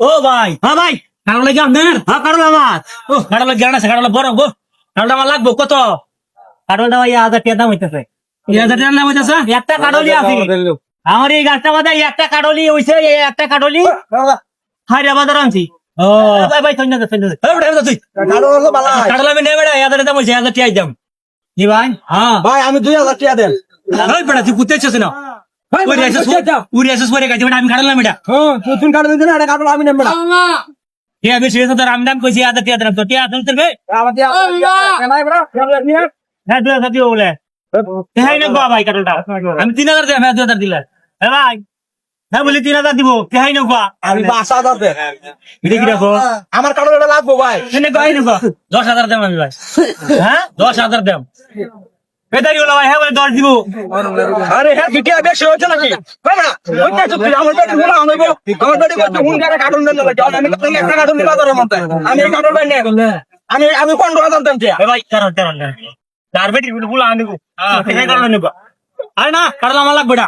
ও ভাই হ্যাঁ ভাই কারও লাগে আপনার? হ্যাঁ কারণ আমার। ও কারও লাগে আছে কারও বড় গো। কারোটা আমার লাগবো কত? কারণটা ভাই হাজার টাকা দাম হইতেছে। হাজার টাকার নাম হইতেছে? একটা কাডলি আছে। আমার এই গাছটা বাদা একটা কাডলি হইছে এই একটা কাডলি হাইরা বাজার আনছি। ও। ভাই ভাই সৈন্য দে সৈন্য দে। এই বেটা, এই বেটা তুই। কারও আমি বেটা এই হাজার দাম হইছে হাজার টাকাই দাম। কি ভাই। হ্যাঁ। ভাই আমি দুই হাজার টাকা দেন। এই বেটা তুই কুত্তে না? উড়ে আসিস উড়ে গেছে আমি কাটলাম এটা। হ্যাঁ এটা আমি দাম কইছি দিলাম তো। তুলবে আমার দিয়া নাই বড় হ্যাঁ দুই হাজার বলে। হ্যাঁ ভাই কাটলটা। আমি দিলাম হ্যাঁ দিলাম। এ ভাই। হ্যাঁ বলি তিন হাজার দিব। হ্যাঁ নেব আমি পাঁচ হাজার দেন এটা কি রাখো আমার কাটলো লাগবো ভাই। এনে গাই নেব দশ হাজার দাম আমি ভাই। হ্যাঁ দশ হাজার দাম। বেদারি হলো ভাই হ্যাঁ বলে দশ দিব। আরে হ্যাঁ বেশি হচ্ছে নাকি? না? ওইটা তো আমার আনব আমার বাড়ি কত হুন করে কাটুন দেন লাগে আমি তো একটা কাটুন দিবা তোর মতে আমি এই কাটুন নে আমি আমি টিয়া এ ভাই কারণ কারণ চার বেটি বলে আনব। হ্যাঁ ঠিক কারণ নেব। আরে না আমার লাগবে না।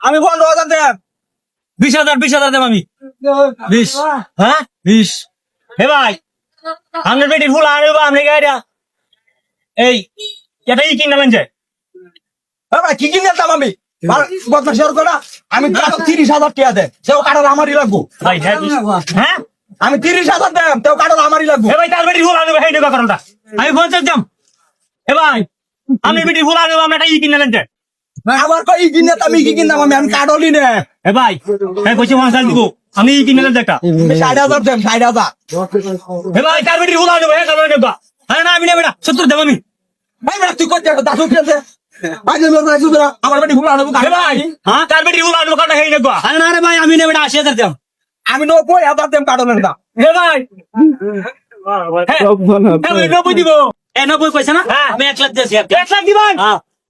আমি পনেরো হাজার দেন বিশ হাজার বিশ হাজার দেব আমি। বিশ। হ্যাঁ? বিশ। হে ভাই আমরা বেটি ফুল আনব আমি গাড়িটা এই এটা ই কিনলাম যে হ্যাঁ ভাই কি কি নিতাম আমি গত শেয়ার করা আমি তিরিশ হাজার টিয়া দেন সেও কাটার আমারই লাগবো। ভাই হ্যাঁ হ্যাঁ? আমি তিরিশ হাজার দেন তেও কাটার আমারই লাগবো। এ ভাই তার বেটি ফুল আনব সেই নেবা কারণটা আমি পঞ্চাশ দাম এ ভাই আমি বেটি ফুল আনব আমরা একটা ই কিনলাম যে আমার কই কিনে আমি কি কিনতাম আমি আমি কাটলি নে এ ভাই হ্যাঁ কইছি পঞ্চাশ দিব। আমি ই কিনলাম যে একটা। ষাট হাজার দেন ষাট হাজার। এ ভাই তার বেটি ফুল আনব হ্যাঁ কারণ নেবা আরে না আমি নেবে না সত্তর দেব আমি। ভাই বেটা তুই করতে দাসু খেলতে হ্যাঁ আমি হাজার দাম নব্বই হাজার দেন কাটলেন না এ ভাই। হ্যাঁ হ্যাঁ, নব্বই দিব। এ নব্বই পয়সা না? আমি এক লাখ দিয়েছি এক লাখ। দিবেন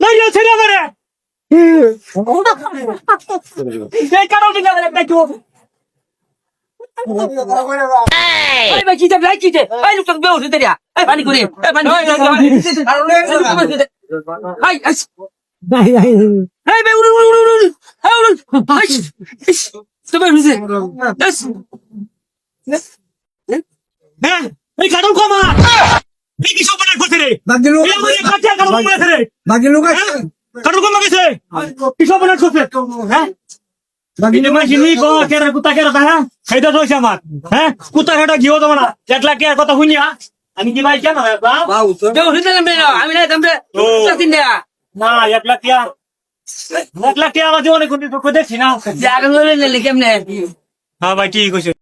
নাই ছেড়ে আমারে। এই কারণ দিন আমারে একটু Ay, হ্যাঁ কারণ কমা কি সব করছে রে কারণ কমা গেছে হ্যাঁ কি সব করছে হ্যাঁ আমি কি ভাই কেন tindak. না এক লাখ টাকা এক লাখ টাকা আমার জীবনে কোনদিন তোকে দেখছি না kemana. হ্যাঁ ভাই ঠিক আছে